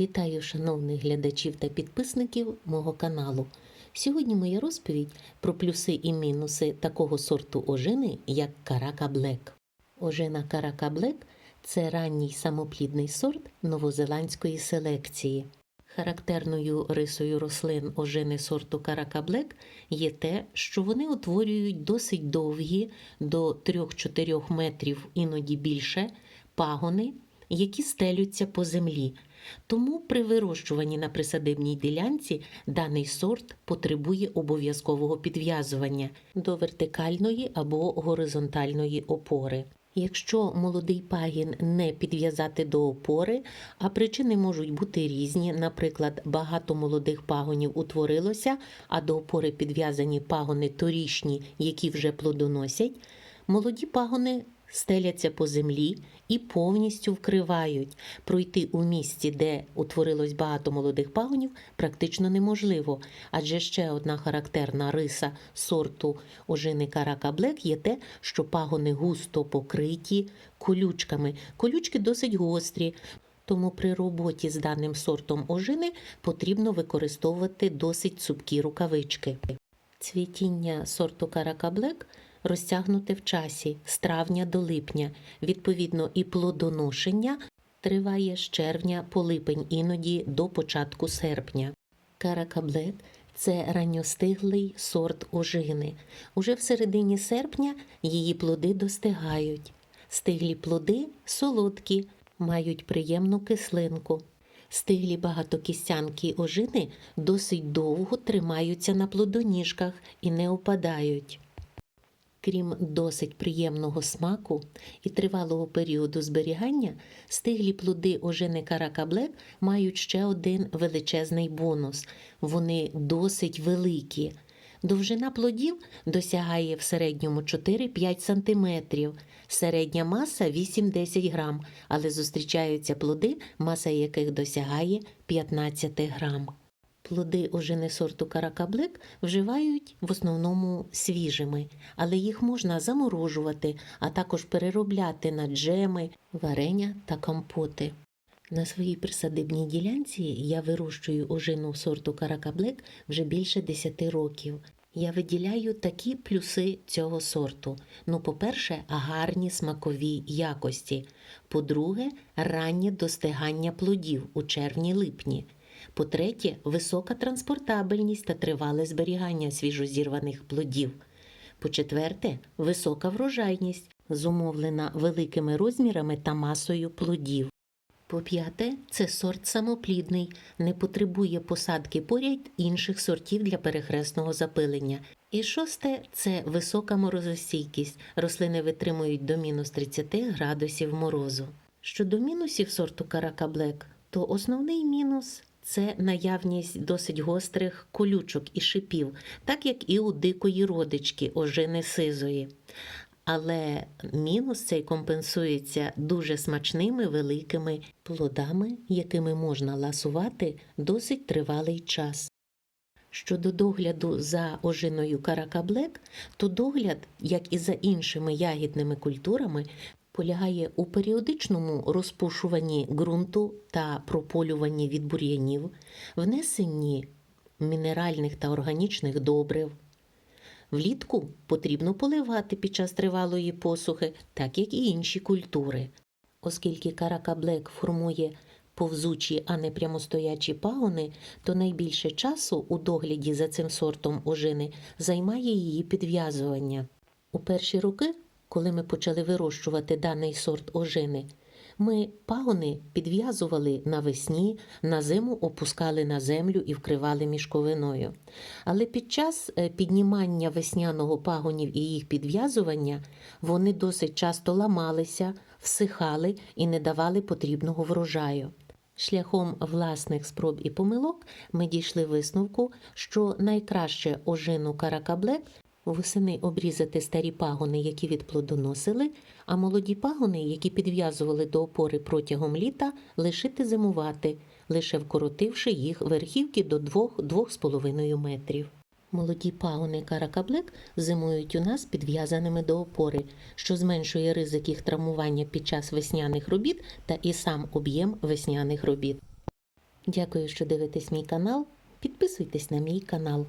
Вітаю шановних глядачів та підписників мого каналу. Сьогодні моя розповідь про плюси і мінуси такого сорту ожини, як Карака Блек. Ожина Карака Блек це ранній самоплідний сорт новозеландської селекції. Характерною рисою рослин ожини сорту Карака Блек є те, що вони утворюють досить довгі до 3-4 метрів, іноді більше, пагони, які стелються по землі. Тому при вирощуванні на присадибній ділянці даний сорт потребує обов'язкового підв'язування до вертикальної або горизонтальної опори. Якщо молодий пагін не підв'язати до опори, а причини можуть бути різні, наприклад, багато молодих пагонів утворилося, а до опори підв'язані пагони торішні, які вже плодоносять, молоді пагони стеляться по землі і повністю вкривають. Пройти у місці, де утворилось багато молодих пагонів, практично неможливо. Адже ще одна характерна риса сорту ожини Карака Блек є те, що пагони густо покриті колючками. Колючки досить гострі. Тому при роботі з даним сортом ожини потрібно використовувати досить цупкі рукавички. Цвітіння сорту Карака Блек розтягнуте в часі з травня до липня. Відповідно, і плодоношення триває з червня по липень, іноді до початку серпня. Каракаблет це ранньостиглий сорт ожини. Уже в середині серпня її плоди достигають. Стиглі плоди солодкі, мають приємну кислинку. Стиглі багатокістянки ожини досить довго тримаються на плодоніжках і не опадають. Крім досить приємного смаку і тривалого періоду зберігання, стиглі плоди ожини Каракаблек мають ще один величезний бонус. Вони досить великі. Довжина плодів досягає в середньому 4-5 см, середня маса 8-10 грам, але зустрічаються плоди, маса яких досягає 15 грам. Плоди ожини сорту каракаблек вживають в основному свіжими, але їх можна заморожувати, а також переробляти на джеми, варення та компоти. На своїй присадибній ділянці я вирощую ожину сорту каракаблек вже більше 10 років. Я виділяю такі плюси цього сорту. Ну, по-перше, гарні смакові якості. По-друге, раннє достигання плодів у червні-липні. По-третє, висока транспортабельність та тривале зберігання свіжозірваних плодів. По-четверте, висока врожайність, зумовлена великими розмірами та масою плодів. По-п'яте, це сорт самоплідний, не потребує посадки поряд інших сортів для перехресного запилення. І шосте це висока морозостійкість. Рослини витримують до мінус 30 градусів морозу. Щодо мінусів сорту Карака Блек, то основний мінус це наявність досить гострих колючок і шипів, так як і у дикої родички ожини сизої. Але мінус цей компенсується дуже смачними великими плодами, якими можна ласувати досить тривалий час. Щодо догляду за ожиною каракаблек, то догляд, як і за іншими ягідними культурами, полягає у періодичному розпушуванні ґрунту та прополюванні від бур'янів, внесенні мінеральних та органічних добрив. Влітку потрібно поливати під час тривалої посухи, так як і інші культури. Оскільки каракаблек формує повзучі, а не прямостоячі пагони, то найбільше часу у догляді за цим сортом ожини займає її підв'язування. У перші роки, коли ми почали вирощувати даний сорт ожини, ми пагони підв'язували навесні, на зиму опускали на землю і вкривали мішковиною. Але під час е, піднімання весняного пагонів і їх підв'язування вони досить часто ламалися, всихали і не давали потрібного врожаю. Шляхом власних спроб і помилок ми дійшли висновку, що найкраще ожину каракаблек Восени обрізати старі пагони, які відплодоносили, а молоді пагони, які підв'язували до опори протягом літа, лишити зимувати, лише вкоротивши їх верхівки до 2-2,5 метрів. Молоді пагони каракаблек зимують у нас підв'язаними до опори, що зменшує ризик їх травмування під час весняних робіт та і сам об'єм весняних робіт. Дякую, що дивитесь мій канал. Підписуйтесь на мій канал.